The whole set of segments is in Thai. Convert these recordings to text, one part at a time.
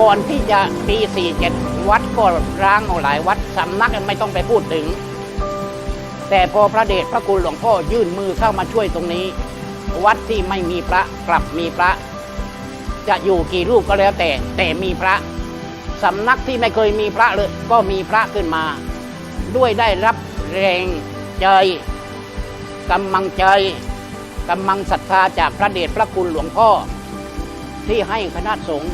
ก่อนที่จะปี47วัดก็ร้างเอาหลายวัดสำนักไม่ต้องไปพูดถึง แต่พอพระเดชพระคุณหลวงพ่อยื่นมือเข้ามาช่วยตรงนี้ วัดที่ไม่มีพระกลับมีพระ จะอยู่กี่รูปก็แล้วแต่ แต่มีพระสำนักที่ไม่เคยมีพระเลยก็มีพระขึ้นมา ด้วยได้รับแรงใจกำลังใจกำลังศรัทธาจากพระเดชพระคุณหลวงพ่อ ที่ให้คณะสงฆ์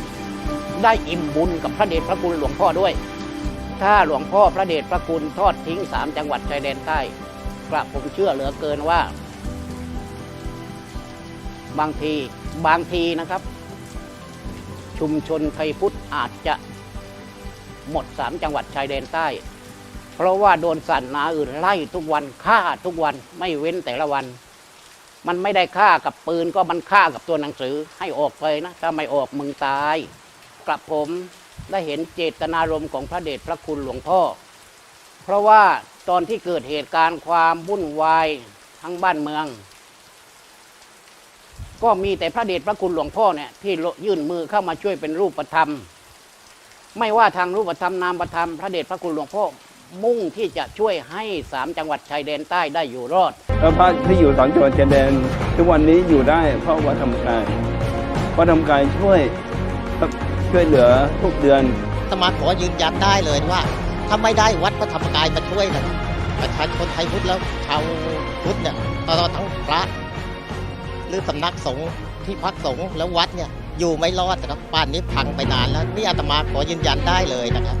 ได้อิ่มบุญกับพระเดชพระคุณหลวงพ่อด้วย ถ้าหลวงพ่อพระเดชพระคุณทอดทิ้งสามจังหวัดชายแดนใต้กระผมเชื่อเหลือเกินว่า บางทีบางทีนะครับ ชุมชนไทยพุทธอาจจะหมดสามจังหวัดชายแดนใต้ เพราะว่าโดนสันนาอื่นไล่ทุกวันฆ่าทุกวันไม่เว้นแต่ละวัน มันไม่ได้ฆ่ากับปืนก็มันฆ่ากับตัวหนังสือ ให้ออกไปนะ ถ้าไม่ออกมึงตาย กลับผมได้เห็นเจตนารมณ์ของพระเดชพระคุณหลวงพ่อ เพราะว่าตอนที่เกิดเหตุการณ์ความวุ่นวายทั้งบ้านเมือง ก็มีแต่พระเดชพระคุณหลวงพ่อเนี่ยที่ยื่นมือเข้ามาช่วยเป็นรูปธรรม ไม่ว่าทางรูปธรรมนามธรรมพระเดชพระคุณหลวงพ่อมุ่งที่จะช่วยให้สามจังหวัดชายแดนใต้ได้อยู่รอดแล้วบ้านที่อยู่สองจังหวัดชายแดน ทุกวันนี้อยู่ได้เพราะวัดธรรมกายวัดธรรมกายช่วย ช่วยเหลือทุกเดือนอาตมาขอยืนยันได้เลยว่าถ้าไม่ได้วัดพระธรรมกายมาช่วยนะประชาชนไทยพุทธแล้วชาวพุทธเนี่ยตลอดทั้งพระ หรือสำนักสงฆ์ที่พักสงฆ์แล้ววัดเนี่ยอยู่ไม่รอดนะครับป่านนี้พังไปนานแล้วนี่อาตมาขอยืนยันได้เลยนะครับ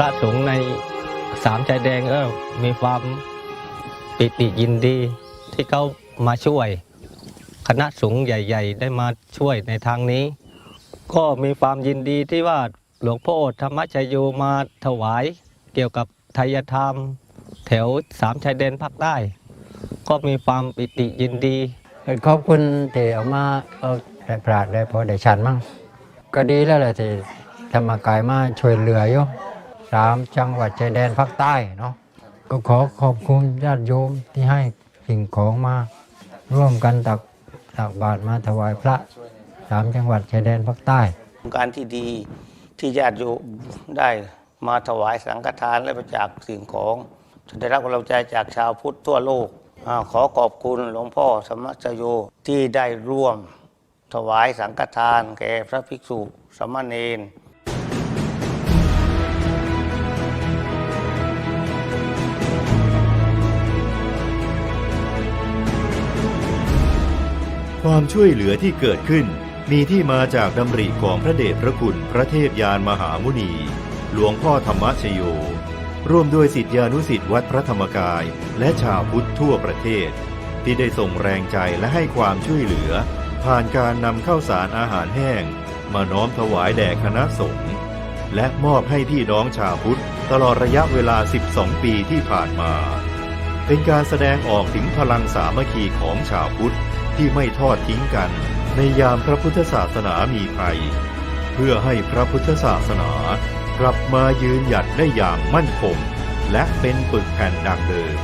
ระสงฆ์ในสามชายแดงก็มีความปิติยินดีที่เขามาช่วย คณะสงฆ์ใหญ่ ๆ ได้มาช่วยในทางนี้ ก็มีความยินดีที่ว่าหลวงพ่อธรรมชโยมาถวายเกี่ยวกับไทยธรรม แถวสามชายแดนภาคใต้ ก็มีความปิติยินดี ขอบคุณที่เอามาเอาได้ปราดได้พอได้ชันมั่งก็ดีแล้วแหละที่ธรรมกายมาช่วยเหลืออยู่ สามจังหวัดชายแดนภาคใต้เนาะก็ขอขอบคุณญาติโยมที่ให้สิ่งของมาร่วมกันตักตักบาตรมาถวายพระสามจังหวัดชายแดนภาคใต้การที่ดีที่ญาติโยมได้มาถวายสังฆทานและบริจาคสิ่งของจะได้รับกำลังใจจากชาวพุทธทั่วโลกอขอขอบคุณหลวงพ่อสมณชโยที่ได้ร่วมถวายสังฆทานแก่พระภิกษุสามเณร ความช่วยเหลือที่เกิดขึ้น มีที่มาจากดำริของพระเดชพระคุณพระเทพยานมหามุนี หลวงพ่อธรรมชโย ร่วมด้วยสิทธิานุสิทธิวัดพระธรรมกาย และชาวพุทธทั่วประเทศ ที่ได้ส่งแรงใจและให้ความช่วยเหลือ ผ่านการนำข้าวสารอาหารแห้ง มาน้อมถวายแด่คณะสงฆ์และมอบให้พี่น้องชาวพุทธตลอดระยะเวลา 12 ปีที่ผ่านมา เป็นการแสดงออกถึงพลังสามัคคีของชาวพุทธ ที่ไม่ทอดทิ้งกัน ในยามพระพุทธศาสนามีภัย เพื่อให้พระพุทธศาสนากลับมายืนหยัดได้อย่างมั่นคงและเป็นปึกแผ่นดังเดิม